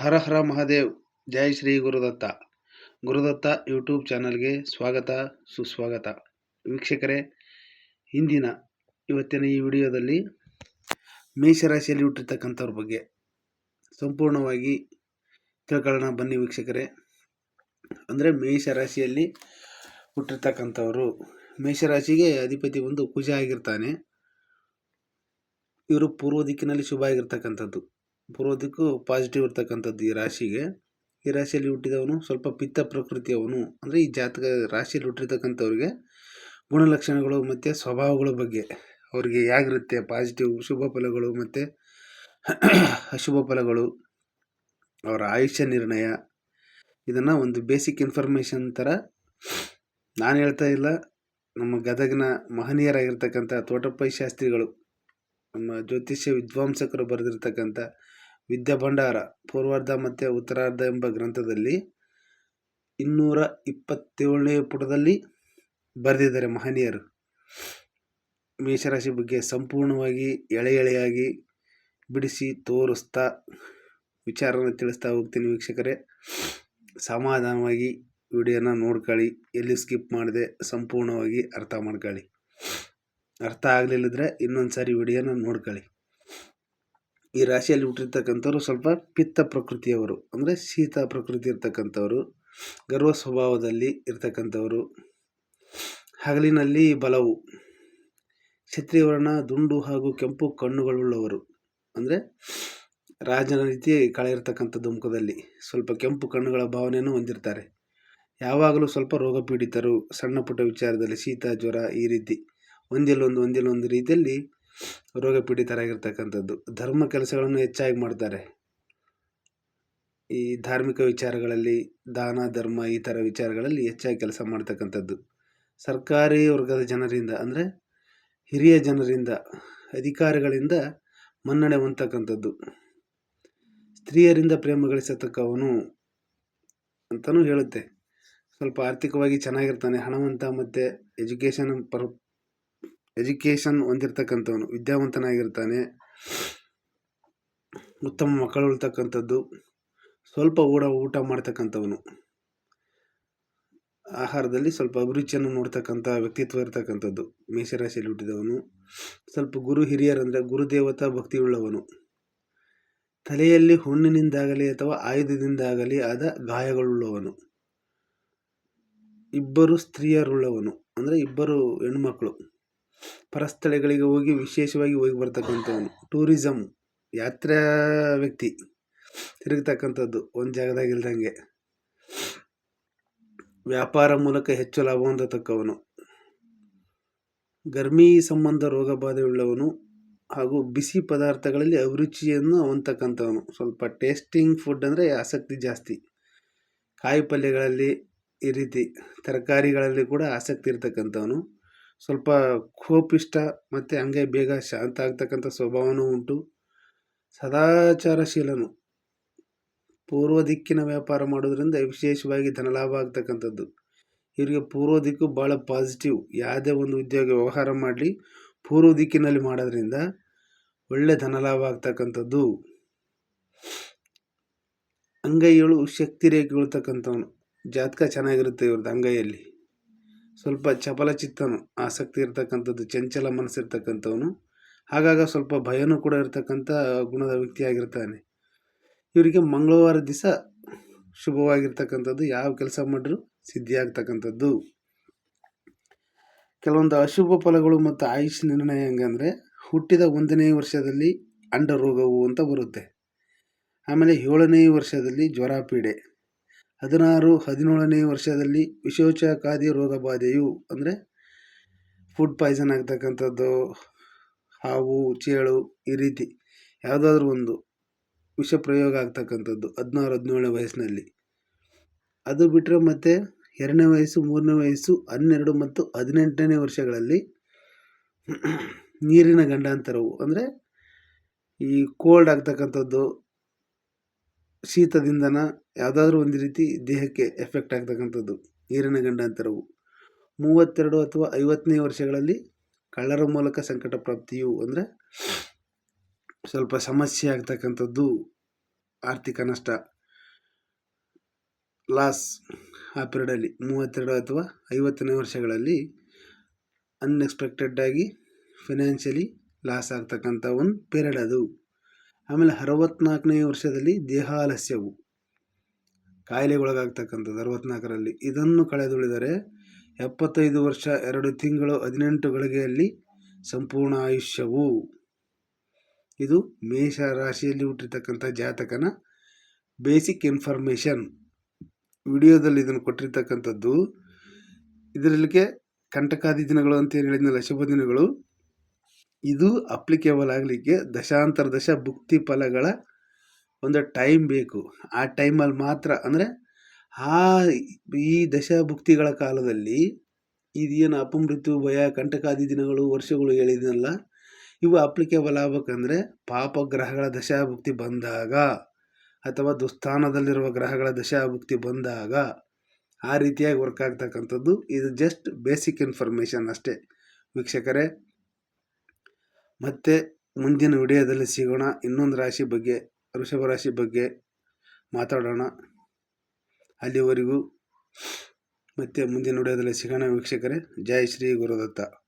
ಹರ ಹರ ಮಹಾದೇವ್. ಜೈ Shri Gurudatta. Gurudatta YouTube ಚಾನಲ್ಗೆ ಸ್ವಾಗತ, ಸುಸ್ವಾಗತ. ವೀಕ್ಷಕರೇ, ಇಂದಿನ, ಇವತ್ತಿನ ಈ ವಿಡಿಯೋದಲ್ಲಿ ಮೇಷರಾಶಿಯಲ್ಲಿ ಹುಟ್ಟಿರ್ತಕ್ಕಂಥವ್ರ ಬಗ್ಗೆ ಸಂಪೂರ್ಣವಾಗಿ ತಿಳ್ಕೊಳ್ಳೋಣ. ಬನ್ನಿ ವೀಕ್ಷಕರೇ. ಅಂದರೆ ಮೇಷರಾಶಿಯಲ್ಲಿ ಹುಟ್ಟಿರ್ತಕ್ಕಂಥವರು ಮೇಷರಾಶಿಗೆ ಅಧಿಪತಿ ಒಂದು ಕುಜ ಆಗಿರ್ತಾನೆ. ಇವರು ಪೂರ್ವ ದಿಕ್ಕಿನಲ್ಲಿ ಶುಭ ಆಗಿರ್ತಕ್ಕಂಥದ್ದು. ಪೂರ್ವ ದಿಕ್ಕು ಪಾಸಿಟಿವ್ ಇರ್ತಕ್ಕಂಥದ್ದು ಈ ರಾಶಿಗೆ. ಈ ರಾಶಿಯಲ್ಲಿ ಹುಟ್ಟಿದವನು ಸ್ವಲ್ಪ ಪಿತ್ತ ಪ್ರಕೃತಿಯವನು ಅಂದರೆ ಈ ಜಾತಕ ರಾಶಿಯಲ್ಲಿ ಹುಟ್ಟಿರ್ತಕ್ಕಂಥವ್ರಿಗೆ ಗುಣಲಕ್ಷಣಗಳು ಮತ್ತು ಸ್ವಭಾವಗಳ ಬಗ್ಗೆ. ಅವರಿಗೆ ಹೇಗಿರುತ್ತೆ? ಪಾಸಿಟಿವ್ ಶುಭ ಫಲಗಳು ಮತ್ತು ಅಶುಭ ಫಲಗಳು. ಅವರ ಆಯುಷ್ಯ ನಿರ್ಣಯ. ಇದನ್ನು ಒಂದು ಬೇಸಿಕ್ ಇನ್ಫಾರ್ಮೇಷನ್ ಥರ ನಾನು ಹೇಳ್ತಾ ಇಲ್ಲ. ನಮ್ಮ ಗದಗಿನ ಮಹನೀಯರಾಗಿರ್ತಕ್ಕಂಥ ತೋಟಪ್ಪೈ ಶಾಸ್ತ್ರಿಗಳು, ನಮ್ಮ ಜ್ಯೋತಿಷ್ಯ ವಿದ್ವಾಂಸಕರು ಬರೆದಿರ್ತಕ್ಕಂಥ ವಿದ್ಯಾಭಂಡಾರ, ಪೂರ್ವಾರ್ಧ ಮತ್ತು ಉತ್ತರಾರ್ಧ ಎಂಬ ಗ್ರಂಥದಲ್ಲಿ ಇನ್ನೂರ ಇಪ್ಪತ್ತೇಳನೇ ಪುಟದಲ್ಲಿ ಬರೆದಿದ್ದಾರೆ ಮಹನೀಯರು. ಮೇಷರಾಶಿ ಬಗ್ಗೆ ಸಂಪೂರ್ಣವಾಗಿ ಎಳೆ ಎಳೆಯಾಗಿ ಬಿಡಿಸಿ ತೋರಿಸ್ತಾ ವಿಚಾರನ ತಿಳಿಸ್ತಾ ಹೋಗ್ತೀನಿ ವೀಕ್ಷಕರೇ. ಸಮಾಧಾನವಾಗಿ ವಿಡಿಯೋನ ನೋಡ್ಕೊಳ್ಳಿ. ಎಲ್ಲಿ ಸ್ಕಿಪ್ ಮಾಡಿದೆ ಸಂಪೂರ್ಣವಾಗಿ ಅರ್ಥ ಮಾಡ್ಕೊಳ್ಳಿ. ಅರ್ಥ ಆಗಲಿಲ್ಲದ್ರೆ ಇನ್ನೊಂದು ಸಾರಿ ವಿಡಿಯೋನ ನೋಡ್ಕೊಳ್ಳಿ. ಈ ರಾಶಿಯಲ್ಲಿ ಹುಟ್ಟಿರ್ತಕ್ಕಂಥವ್ರು ಸ್ವಲ್ಪ ಪಿತ್ತ ಪ್ರಕೃತಿಯವರು, ಅಂದರೆ ಶೀತ ಪ್ರಕೃತಿ ಇರ್ತಕ್ಕಂಥವ್ರು, ಗರ್ವ ಸ್ವಭಾವದಲ್ಲಿ ಇರ್ತಕ್ಕಂಥವರು. ಹಗಲಿನಲ್ಲಿ ಬಲವು ಕ್ಷತ್ರಿಯವರ್ಣ ದುಂಡು ಹಾಗೂ ಕೆಂಪು ಕಣ್ಣುಗಳುಳ್ಳವರು, ಅಂದರೆ ರಾಜನ ರೀತಿ ಕಳೆ ಇರ್ತಕ್ಕಂಥದ್ದು ಮುಖದಲ್ಲಿ ಸ್ವಲ್ಪ ಕೆಂಪು ಕಣ್ಣುಗಳ ಭಾವನೆಯನ್ನು ಹೊಂದಿರ್ತಾರೆ. ಯಾವಾಗಲೂ ಸ್ವಲ್ಪ ರೋಗ ಪೀಡಿತರು, ಸಣ್ಣ ಪುಟ್ಟ ವಿಚಾರದಲ್ಲಿ ಶೀತ, ಜ್ವರ ಈ ರೀತಿ ಒಂದಿಲ್ಲೊಂದು ಒಂದಿಲ್ಲೊಂದು ರೀತಿಯಲ್ಲಿ ರೋಗ ಪೀಡಿತರಾಗಿರ್ತಕ್ಕಂಥದ್ದು ಧರ್ಮ ಕೆಲಸಗಳನ್ನು ಹೆಚ್ಚಾಗಿ ಮಾಡ್ತಾರೆ. ಈ ಧಾರ್ಮಿಕ ವಿಚಾರಗಳಲ್ಲಿ, ದಾನ, ಧರ್ಮ ಈ ಥರ ವಿಚಾರಗಳಲ್ಲಿ ಹೆಚ್ಚಾಗಿ ಕೆಲಸ ಮಾಡ್ತಕ್ಕಂಥದ್ದು. ಸರ್ಕಾರಿ ವರ್ಗದ ಜನರಿಂದ ಅಂದರೆ ಹಿರಿಯ ಜನರಿಂದ, ಅಧಿಕಾರಿಗಳಿಂದ ಮನ್ನಣೆ ಹೊಂದತಕ್ಕಂಥದ್ದು. ಸ್ತ್ರೀಯರಿಂದ ಪ್ರೇಮ ಗಳಿಸತಕ್ಕವನು ಅಂತಲೂ ಹೇಳುತ್ತೆ. ಸ್ವಲ್ಪ ಆರ್ಥಿಕವಾಗಿ ಚೆನ್ನಾಗಿರ್ತಾನೆ, ಹಣವಂತ ಮತ್ತು ಎಜುಕೇಷನ್ ಪರ್ ಎಜುಕೇಷನ್ ಹೊಂದಿರತಕ್ಕಂಥವನು, ವಿದ್ಯಾವಂತನಾಗಿರ್ತಾನೆ, ಉತ್ತಮ ಮಕ್ಕಳು ಉಳ್ತಕ್ಕಂಥದ್ದು, ಸ್ವಲ್ಪ ಊಟ ಊಟ ಮಾಡ್ತಕ್ಕಂಥವನು. ಆಹಾರದಲ್ಲಿ ಸ್ವಲ್ಪ ಅಭಿರುಚಿಯನ್ನು ನೋಡ್ತಕ್ಕಂಥ ವ್ಯಕ್ತಿತ್ವ ಇರ್ತಕ್ಕಂಥದ್ದು. ಮೇಷರಾಶಿಯಲ್ಲಿ ಹುಟ್ಟಿದವನು, ಸ್ವಲ್ಪ ಗುರು ಹಿರಿಯರಂದರೆ ಗುರುದೇವತಾ ಭಕ್ತಿಯುಳ್ಳವನು. ತಲೆಯಲ್ಲಿ ಹುಣ್ಣಿನಿಂದಾಗಲಿ ಅಥವಾ ಆಯುಧದಿಂದಾಗಲಿ ಆದ ಗಾಯಗಳುಳ್ಳವನು. ಇಬ್ಬರು ಸ್ತ್ರೀಯರುಳ್ಳವನು, ಅಂದರೆ ಇಬ್ಬರು ಹೆಣ್ಮಕ್ಳು ಪರಸ್ಥಳಗಳಿಗೆ ಹೋಗಿ ವಿಶೇಷವಾಗಿ ಹೋಗಿ ಬರ್ತಕ್ಕಂಥವನು. ಟೂರಿಸಮ್ ಯಾತ್ರಾ ವ್ಯಕ್ತಿ. ತಿರುಗತಕ್ಕಂಥದ್ದು ಒಂದು ಜಾಗದಾಗ ಇಲ್ದಂಗೆ. ವ್ಯಾಪಾರ ಮೂಲಕ ಹೆಚ್ಚು ಲಾಭ ಹೊಂದತಕ್ಕವನು. ಗರ್ಮಿ ಸಂಬಂಧ ರೋಗ ಬಾಧೆಯುಳ್ಳವನು ಹಾಗೂ ಬಿಸಿ ಪದಾರ್ಥಗಳಲ್ಲಿ ಅಭಿರುಚಿಯನ್ನು ಹೊಂದತಕ್ಕಂಥವನು. ಸ್ವಲ್ಪ ಟೇಸ್ಟಿಂಗ್ ಫುಡ್ ಅಂದರೆ ಆಸಕ್ತಿ ಜಾಸ್ತಿ. ಕಾಯಿ ಪಲ್ಯಗಳಲ್ಲಿ ಈ ರೀತಿ ತರಕಾರಿಗಳಲ್ಲಿ ಕೂಡ ಆಸಕ್ತಿ ಇರ್ತಕ್ಕಂಥವನು. ಸ್ವಲ್ಪ ಕೋಪಿಷ್ಟ ಮತ್ತು ಹಂಗೆ ಬೇಗ ಶಾಂತ ಆಗ್ತಕ್ಕಂಥ ಸ್ವಭಾವನೂ ಉಂಟು. ಸದಾಚಾರಶೀಲನು. ಪೂರ್ವ ದಿಕ್ಕಿನ ವ್ಯಾಪಾರ ಮಾಡೋದ್ರಿಂದ ವಿಶೇಷವಾಗಿ ಧನಲಾಭ ಆಗ್ತಕ್ಕಂಥದ್ದು. ಇವರಿಗೆ ಪೂರ್ವ ದಿಕ್ಕು ಭಾಳ ಪಾಸಿಟಿವ್ ಯಾವುದೇ ಒಂದು ಉದ್ಯೋಗ ವ್ಯವಹಾರ ಮಾಡಲಿ, ಪೂರ್ವ ದಿಕ್ಕಿನಲ್ಲಿ ಮಾಡೋದ್ರಿಂದ ಒಳ್ಳೆ ಧನಲಾಭ ಆಗ್ತಕ್ಕಂಥದ್ದು. ಅಂಗೈಗಳು ಶಕ್ತಿ ರೇಖೆ ತಕ್ಕಂಥವನು ಜಾತಕ ಚೆನ್ನಾಗಿರುತ್ತೆ ಇವ್ರದ್ದು ಅಂಗೈಯಲ್ಲಿ. ಸ್ವಲ್ಪ ಚಪಲಚಿತ್ತನು, ಆಸಕ್ತಿ ಇರ್ತಕ್ಕಂಥದ್ದು, ಚಂಚಲ ಮನಸ್ಸಿರ್ತಕ್ಕಂಥವನು. ಆಗಾಗ ಸ್ವಲ್ಪ ಭಯನೂ ಕೂಡ ಇರತಕ್ಕಂಥ ಗುಣದ ವ್ಯಕ್ತಿಯಾಗಿರ್ತಾನೆ. ಇವರಿಗೆ ಮಂಗಳವಾರ ದಿವಸ ಶುಭವಾಗಿರ್ತಕ್ಕಂಥದ್ದು, ಯಾವ ಕೆಲಸ ಮಾಡಿದ್ರು ಸಿದ್ಧಿಯಾಗ್ತಕ್ಕಂಥದ್ದು. ಕೆಲವೊಂದು ಅಶುಭ ಫಲಗಳು ಮತ್ತು ಆಯುಷ್ ನಿರ್ಣಯ ಹೆಂಗಂದರೆ, ಹುಟ್ಟಿದ ಒಂದನೇ ವರ್ಷದಲ್ಲಿ ಅಂಡರೋಗವು ಅಂತ ಬರುತ್ತೆ. ಆಮೇಲೆ ಏಳನೇ ವರ್ಷದಲ್ಲಿ ಜ್ವರ ಪೀಡೆ ಹದಿನಾರು, ಹದಿನೇಳನೇ ವರ್ಷದಲ್ಲಿ ವಿಶೋಚಕಾದಿ ರೋಗ ಬಾಧೆಯು ಅಂದರೆ ಫುಡ್ ಪಾಯ್ಸನ್ ಆಗ್ತಕ್ಕಂಥದ್ದು, ಹಾವು, ಚೇಳು ಈ ರೀತಿ ಯಾವುದಾದ್ರೂ ಒಂದು ವಿಷ ಪ್ರಯೋಗ ಆಗ್ತಕ್ಕಂಥದ್ದು ಹದಿನಾರು, ಹದಿನೇಳನೇ ವಯಸ್ಸಿನಲ್ಲಿ. ಅದು ಬಿಟ್ಟರೆ ಮತ್ತು ಎರಡನೇ ವಯಸ್ಸು, ಮೂರನೇ ವಯಸ್ಸು, ಹನ್ನೆರಡು ಮತ್ತು ಹದಿನೆಂಟನೇ ವರ್ಷಗಳಲ್ಲಿ ನೀರಿನ ಗಂಡಾಂತರವು ಅಂದರೆ ಈ ಕೋಲ್ಡ್ ಆಗ್ತಕ್ಕಂಥದ್ದು ಶೀತದಿಂದನ ಯಾವುದಾದ್ರೂ ಒಂದು ರೀತಿ ದೇಹಕ್ಕೆ ಎಫೆಕ್ಟ್ ಆಗ್ತಕ್ಕಂಥದ್ದು, ನೀರಿನ ಗಂಡಾಂತರವು. ಮೂವತ್ತೆರಡು ಅಥವಾ ಐವತ್ತನೇ ವರ್ಷಗಳಲ್ಲಿ ಕಳ್ಳರ ಮೂಲಕ ಸಂಕಟ ಪ್ರಾಪ್ತಿಯು ಅಂದರೆ ಸ್ವಲ್ಪ ಸಮಸ್ಯೆ ಆಗ್ತಕ್ಕಂಥದ್ದು, ಆರ್ಥಿಕ ನಷ್ಟ. ಲಾಸ್ ಆ ಪೀರಿಯಡಲ್ಲಿ ಮೂವತ್ತೆರಡು ಅಥವಾ ಐವತ್ತನೇ ವರ್ಷಗಳಲ್ಲಿ ಅನ್ಎಕ್ಸ್ಪೆಕ್ಟೆಡ್ಡಾಗಿ ಫಿನಾನ್ಷಿಯಲಿ ಲಾಸ್ ಆಗ್ತಕ್ಕಂಥ ಒಂದು ಪೀರಿಯಡ್ ಅದು. ಆಮೇಲೆ ಅರವತ್ನಾಲ್ಕನೇ ವರ್ಷದಲ್ಲಿ ದೇಹಾಲಸ್ಯವು ಕಾಯಿಲೆಗೊಳಗಾಗ್ತಕ್ಕಂಥದ್ದು ಅರವತ್ನಾಲ್ಕರಲ್ಲಿ. ಇದನ್ನು ಕಳೆದುಳಿದರೆ ಎಪ್ಪತ್ತೈದು ವರ್ಷ, ಎರಡು ತಿಂಗಳು, ಹದಿನೆಂಟು ಗಳಿಗೆಯಲ್ಲಿ ಸಂಪೂರ್ಣ ಆಯುಷ್ಯವು. ಇದು ಮೇಷ ರಾಶಿಯಲ್ಲಿ ಹುಟ್ಟಿರ್ತಕ್ಕಂಥ ಜಾತಕನ ಬೇಸಿಕ್ ಇನ್ಫಾರ್ಮೇಷನ್ ವಿಡಿಯೋದಲ್ಲಿ ಇದನ್ನು ಕೊಟ್ಟಿರ್ತಕ್ಕಂಥದ್ದು. ಇದರಲ್ಲಿಗೆ ಕಂಟಕಾದಿ ದಿನಗಳು ಅಂತ ಏನು ಹೇಳಿದ್ನಲ್ಲ, ಶುಭ ದಿನಗಳು. ಇದು ಅಪ್ಲಿಕೇಬಲ್ ಆಗಲಿಕ್ಕೆ ದಶಾಂತರ ದಶ ಭುಕ್ತಿ ಫಲಗಳ ಒಂದು ಟೈಮ್ ಬೇಕು. ಆ ಟೈಮಲ್ಲಿ ಮಾತ್ರ ಅಂದರೆ ಆ ಈ ದಶಭುಕ್ತಿಗಳ ಕಾಲದಲ್ಲಿ ಇದೇನು ಅಪಮೃತ್ಯು ಭಯ ಕಂಟಕಾದಿ ದಿನಗಳು ವರ್ಷಗಳು ಹೇಳಿದ್ನಲ್ಲ, ಇವು ಅಪ್ಲಿಕೇಬಲ್ ಆಗ್ಬೇಕಂದ್ರೆ ಪಾಪ ಗ್ರಹಗಳ ದಶಾಭುಕ್ತಿ ಬಂದಾಗ ಅಥವಾ ದುಸ್ಥಾನದಲ್ಲಿರುವ ಗ್ರಹಗಳ ದಶಾಭುಕ್ತಿ ಬಂದಾಗ ಆ ರೀತಿಯಾಗಿ ವರ್ಕ್ ಆಗ್ತಕ್ಕಂಥದ್ದು. ಇದು ಜಸ್ಟ್ ಬೇಸಿಕ್ ಇನ್ಫಾರ್ಮೇಷನ್ ಅಷ್ಟೇ. ವೀಕ್ಷಕರೇ ಮತ್ತೆ ಮುಂದಿನ ವಿಡಿಯೋದಲ್ಲಿ ಸಿಗೋಣ. ಇನ್ನೊಂದು ರಾಶಿ ಬಗ್ಗೆ, ವೃಷಭ ರಾಶಿ ಬಗ್ಗೆ ಮಾತಾಡೋಣ. ಅಲ್ಲಿವರೆಗೂ ಮತ್ತೆ ಮುಂದಿನ ವಿಡಿಯೋದಲ್ಲಿ ಸಿಗೋಣ. ವೀಕ್ಷಕರೇ, ಜೈ ಶ್ರೀ ಗುರುದತ್ತ.